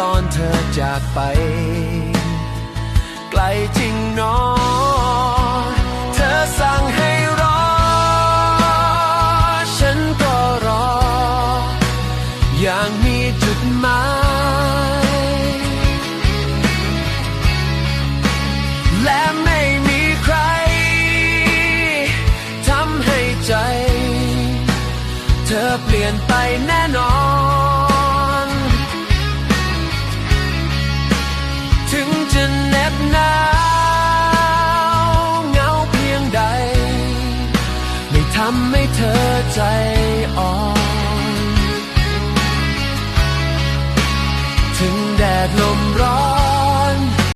ตอนเธอจากไป ไกลจริงหนอเธอสั่งให้รอ ฉันก็รอ อย่างมีจุดหมาย และไม่มีใครทำให้ใจ เธอเปลี่ยนไปแน่นอนำให้เธอใจอ่อน